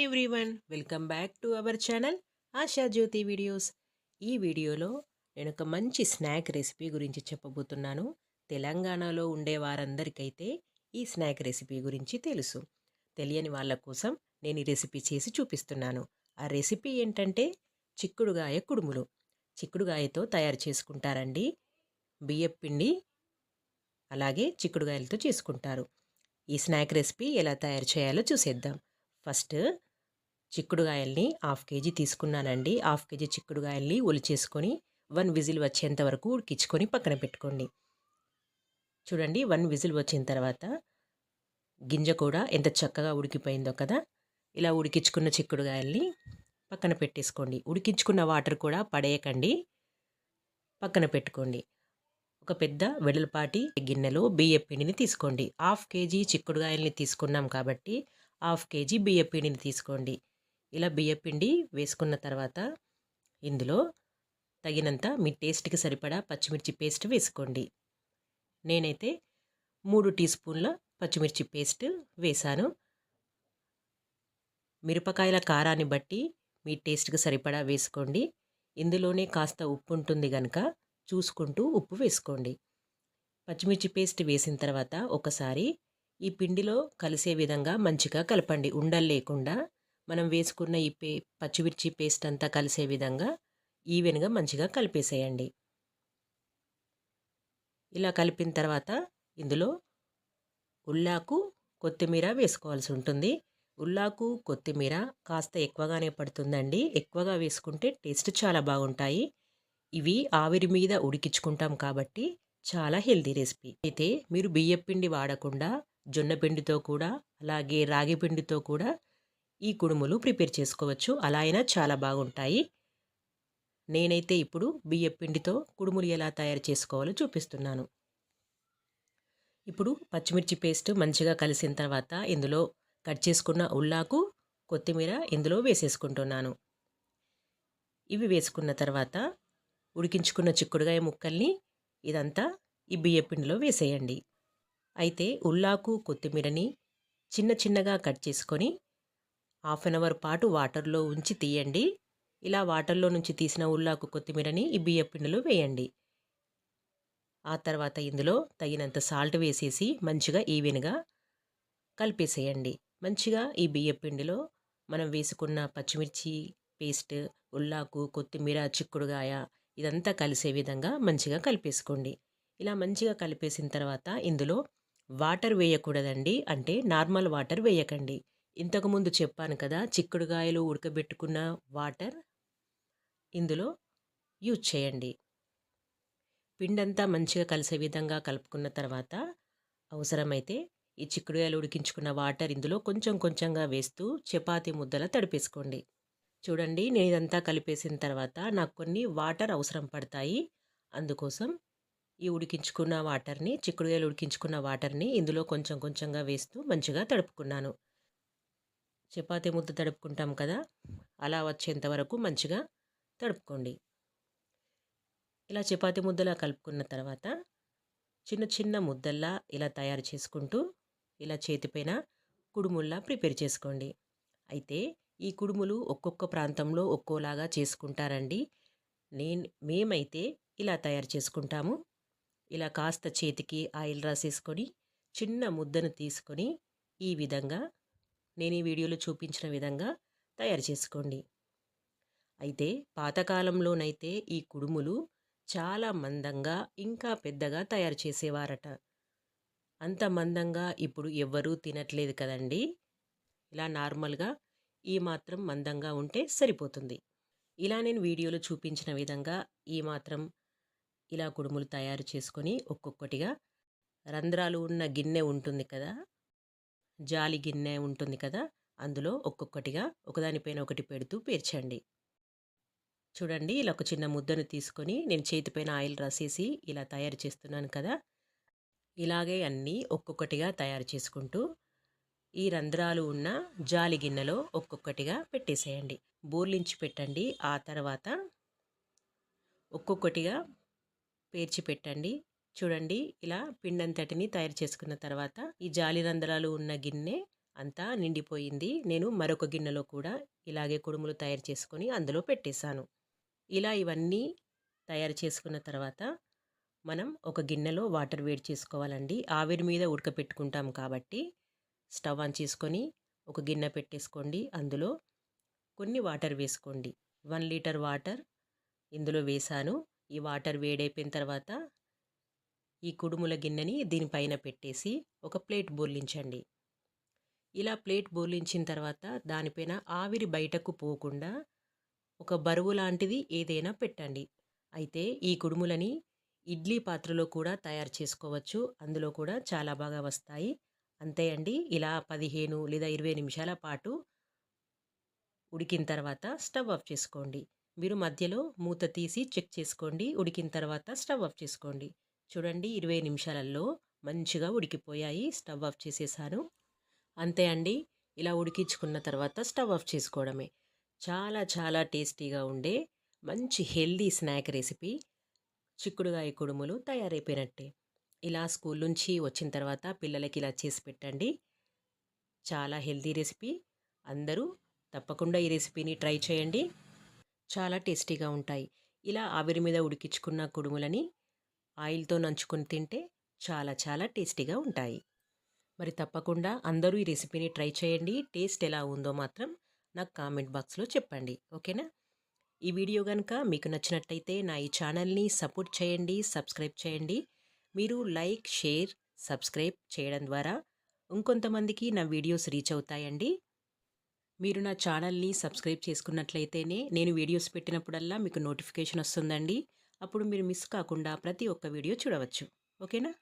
Everyone welcome back to our channel Asha Jyothi videos ఈ వీడియోలో నేను ఒక మంచి స్నాక్ రెసిపీ గురించి చెప్పబోతున్నాను. తెలంగాణలో ఉండే వారందరికైతే ఈ స్నాక్ రెసిపీ గురించి తెలుసు. తెలియని వాళ్ళ కోసం నేను ఈ రెసిపీ చేసి చూపిస్తున్నాను. ఆ రెసిపీ ఏంటంటే చిక్కుడుగాయ కుడుములు. చిక్కుడుగాయతో తయారు చేసుకుంటారండి. బియ్యపిండి అలాగే చిక్కుడుగాయలతో చేసుకుంటారు. ఈ స్నాక్ రెసిపీ ఎలా తయారు చేయాలో చూసేద్దాం. ఫస్ట్ చిక్కుడుగాయల్ని హాఫ్ కేజీ తీసుకున్నానండి. హాఫ్ కేజీ చిక్కుడుగాయల్ని ఒలిచేసుకొని వన్ విజిల్ వచ్చేంత వరకు ఉడికించుకొని పక్కన పెట్టుకోండి. చూడండి వన్ విజిల్ వచ్చిన తర్వాత గింజ కూడా ఎంత చక్కగా ఉడికిపోయిందో కదా! ఇలా ఉడికించుకున్న చిక్కుడుగాయల్ని పక్కన పెట్టేసుకోండి. ఉడికించుకున్న వాటర్ కూడా పడేయకండి. పక్కన పెట్టుకోండి. ఒక పెద్ద వెడల్పాటి గిన్నెలో బియ్య పిండిని తీసుకోండి. హాఫ్ కేజీ చిక్కుడుగాయల్ని తీసుకున్నాం కాబట్టి హాఫ్ కేజీ బియ్య పిండిని తీసుకోండి. ఇలా బియ్యపిండి వేసుకున్న తర్వాత ఇందులో తగినంత మీ టేస్ట్కి సరిపడా పచ్చిమిర్చి పేస్ట్ వేసుకోండి. నేనైతే మూడు టీ స్పూన్ల పచ్చిమిర్చి పేస్ట్ వేశాను మిరపకాయల కారాన్ని బట్టి మీ టేస్ట్కి సరిపడా వేసుకోండి. ఇందులోనే కాస్త ఉప్పు ఉంటుంది కనుక చూసుకుంటూ ఉప్పు వేసుకోండి. పచ్చిమిర్చి పేస్ట్ వేసిన తర్వాత ఒకసారి ఈ పిండిలో కలిసే విధంగా మంచిగా కలపండి. ఉండలు లేకుండా మనం వేసుకున్న ఈ పే పచ్చిమిర్చి పేస్ట్ అంతా కలిసే విధంగా ఈవెన్గా మంచిగా కలిపేసేయండి. ఇలా కలిపిన తర్వాత ఇందులో ఉల్లాకు కొత్తిమీర వేసుకోవాల్సి ఉంటుంది. ఉల్లాకు కొత్తిమీర కాస్త ఎక్కువగానే పడుతుందండి. ఎక్కువగా వేసుకుంటే టేస్ట్ చాలా బాగుంటాయి. ఇవి ఆవిరి మీద ఉడికించుకుంటాం కాబట్టి చాలా హెల్తీ రెసిపీ. అయితే మీరు బియ్యపిండి వాడకుండా జొన్న పిండితో కూడా అలాగే రాగి పిండితో కూడా ఈ కుడుములు ప్రిపేర్ చేసుకోవచ్చు. అలా అయినా చాలా బాగుంటాయి. నేనైతే ఇప్పుడు బియ్యం పిండితో కుడుములు ఎలా తయారు చేసుకోవాలో చూపిస్తున్నాను. ఇప్పుడు పచ్చిమిర్చి పేస్ట్ మంచిగా కలిసిన తర్వాత ఇందులో కట్ చేసుకున్న ఉల్లాకు కొత్తిమీర ఇందులో వేసేసుకుంటున్నాను. ఇవి వేసుకున్న తర్వాత ఉడికించుకున్న చిక్కుడుగాయ ముక్కల్ని ఇదంతా ఈ బియ్య పిండిలో వేసేయండి. అయితే ఉల్లాకు కొత్తిమీరని చిన్న చిన్నగా కట్ చేసుకొని హాఫ్ అన్ అవర్ పాటు వాటర్లో ఉంచి తీయండి. ఇలా వాటర్లో నుంచి తీసిన ఉల్లాకు కొత్తిమీరని ఈ బియ్య పిండిలో వేయండి. ఆ తర్వాత ఇందులో తగినంత సాల్ట్ వేసేసి మంచిగా ఈవెన్గా కలిపేసేయండి. మంచిగా ఈ బియ్య పిండిలో మనం వేసుకున్న పచ్చిమిర్చి పేస్ట్ ఉల్లాకు కొత్తిమీర చిక్కుడుగాయ ఇదంతా కలిసే విధంగా మంచిగా కలిపేసుకోండి. ఇలా మంచిగా కలిపేసిన తర్వాత ఇందులో వాటర్ వేయకూడదండి. అంటే నార్మల్ వాటర్ వేయకండి. ఇంతకుముందు చెప్పాను కదా చిక్కుడుగాయలు ఉడకబెట్టుకున్న వాటర్ ఇందులో యూజ్ చేయండి. పిండంతా మంచిగా కలిసే విధంగా కలుపుకున్న తర్వాత అవసరమైతే ఈ చిక్కుడుగాయలు ఉడికించుకున్న వాటర్ ఇందులో కొంచెం కొంచెంగా వేస్తూ చపాతీ ముద్దల తడిపేసుకోండి. చూడండి నేను ఇదంతా కలిపేసిన తర్వాత నాకు కొన్ని వాటర్ అవసరం పడతాయి. అందుకోసం ఈ ఉడికించుకున్న వాటర్ని చిక్కుడుగాయలు ఉడికించుకున్న వాటర్ని ఇందులో కొంచెం కొంచెంగా వేస్తూ మంచిగా తడుపుకున్నాను. చపాతీ ముద్ద తడుపుకుంటాం కదా అలా వచ్చేంత వరకు మంచిగా తడుపుకోండి. ఇలా చపాతీ ముద్దలా కలుపుకున్న తర్వాత చిన్న చిన్న ముద్దల్లా ఇలా తయారు చేసుకుంటూ ఇలా చేతిపైన కుడుముల్లా ప్రిపేర్ చేసుకోండి. అయితే ఈ కుడుములు ఒక్కొక్క ప్రాంతంలో ఒక్కోలాగా చేసుకుంటారండి. నేను మేమైతే ఇలా తయారు చేసుకుంటాము. ఇలా కాస్త చేతికి ఆయిల్ రాసేసుకొని చిన్న ముద్దను తీసుకొని ఈ విధంగా నేను ఈ వీడియోలో చూపించిన విధంగా తయారు చేసుకోండి. అయితే పాతకాలంలోనైతే ఈ కుడుములు చాలా మందంగా ఇంకా పెద్దగా తయారు చేసేవారట. అంత మందంగా ఇప్పుడు ఎవ్వరూ తినట్లేదు కదండి. ఇలా నార్మల్గా ఈ మాత్రం మందంగా ఉంటే సరిపోతుంది. ఇలా నేను వీడియోలో చూపించిన విధంగా ఈ మాత్రం ఇలా కుడుములు తయారు చేసుకొని ఒక్కొక్కటిగా రంధ్రాలు ఉన్న గిన్నె ఉంటుంది కదా జాలి గిన్నె ఉంటుంది కదా! అందులో ఒక్కొక్కటిగా ఒకదానిపైన ఒకటి పెడుతూ పేర్చండి. చూడండి ఇలా ఒక చిన్న ముద్దను తీసుకొని నేను చేతిపైన ఆయిల్ రాసేసి ఇలా తయారు చేస్తున్నాను కదా! ఇలాగే అన్నీ ఒక్కొక్కటిగా తయారు చేసుకుంటూ ఈ రంధ్రాలు ఉన్న జాలి గిన్నెలో ఒక్కొక్కటిగా పెట్టేసేయండి. బోర్లించి పెట్టండి. ఆ తర్వాత ఒక్కొక్కటిగా పేర్చి పెట్టండి. చూడండి. ఇలా పిండంతటిని తయారు చేసుకున్న తర్వాత ఈ జాలి రంధ్రాలు ఉన్న గిన్నె అంతా నిండిపోయింది. నేను మరొక గిన్నెలో కూడా ఇలాగే కుడుములు తయారు చేసుకొని అందులో పెట్టేశాను. ఇలా ఇవన్నీ తయారు చేసుకున్న తర్వాత మనం ఒక గిన్నెలో వాటర్ వేడి చేసుకోవాలండి. ఆవిరి మీద ఉడకపెట్టుకుంటాం కాబట్టి స్టవ్ ఆన్ చేసుకొని ఒక గిన్నె పెట్టేసుకోండి. అందులో కొన్ని వాటర్ వేసుకోండి. వన్ లీటర్ వాటర్ ఇందులో వేసాను ఈ వాటర్ వేడైపోయిన తర్వాత ఈ కుడుముల గిన్నెని దీనిపైన పెట్టేసి ఒక ప్లేట్ బోర్లించండి ఇలా ప్లేట్ బోర్లించిన తర్వాత దానిపైన ఆవిరి బయటకు పోకుండా ఒక బరువు లాంటిది ఏదైనా పెట్టండి. అయితే ఈ కుడుములని ఇడ్లీ పాత్రలో కూడా తయారు చేసుకోవచ్చు. అందులో కూడా చాలా బాగా వస్తాయి. అంతే అండి. ఇలా పదిహేను లేదా ఇరవై నిమిషాల పాటు ఉడికిన తర్వాత స్టవ్ ఆఫ్ చేసుకోండి. మీరు మధ్యలో మూత తీసి చెక్ చేసుకోండి. ఉడికిన తర్వాత స్టవ్ ఆఫ్ చేసుకోండి. చూడండి ఇరవై నిమిషాలలో మంచిగా ఉడికిపోయాయి. స్టవ్ ఆఫ్ చేసేసాను. అంతే అండి. ఇలా ఉడికించుకున్న తర్వాత స్టవ్ ఆఫ్ చేసుకోవడమే. చాలా చాలా టేస్టీగా ఉండే మంచి హెల్దీ స్నాక్ రెసిపీ. చిక్కుడుగాయ కుడుములు తయారైపోయినట్టే. ఇలా స్కూల్ నుంచి వచ్చిన తర్వాత పిల్లలకి ఇలా చేసి పెట్టండి. చాలా హెల్దీ రెసిపీ. అందరూ తప్పకుండా ఈ రెసిపీని ట్రై చేయండి. చాలా టేస్టీగా ఉంటాయి. ఇలా ఆవిరి మీద ఉడికించుకున్న కుడుములని ఆయిల్తో నంచుకొని తింటే చాలా చాలా టేస్టీగా ఉంటాయి. మరి తప్పకుండా అందరూ ఈ రెసిపీని ట్రై చేయండి. టేస్ట్ ఎలా ఉందో మాత్రం నాకు కామెంట్ బాక్స్లో చెప్పండి. ఓకేనా? ఈ వీడియో కనుక మీకు నచ్చినట్టయితే నా ఈ ఛానల్ని సపోర్ట్ చేయండి సబ్స్క్రైబ్ చేయండి. మీరు లైక్ షేర్ సబ్స్క్రైబ్ చేయడం ద్వారా ఇంకొంతమందికి నా వీడియోస్ రీచ్ అవుతాయండి. మీరు నా ఛానల్ని సబ్స్క్రైబ్ చేసుకున్నట్లయితేనే నేను వీడియోస్ పెట్టినప్పుడల్లా మీకు నోటిఫికేషన్ వస్తుందండి. అప్పుడు మీరు మిస్ కాకుండా ప్రతి ఒక్క వీడియో చూడవచ్చు. ఓకేనా?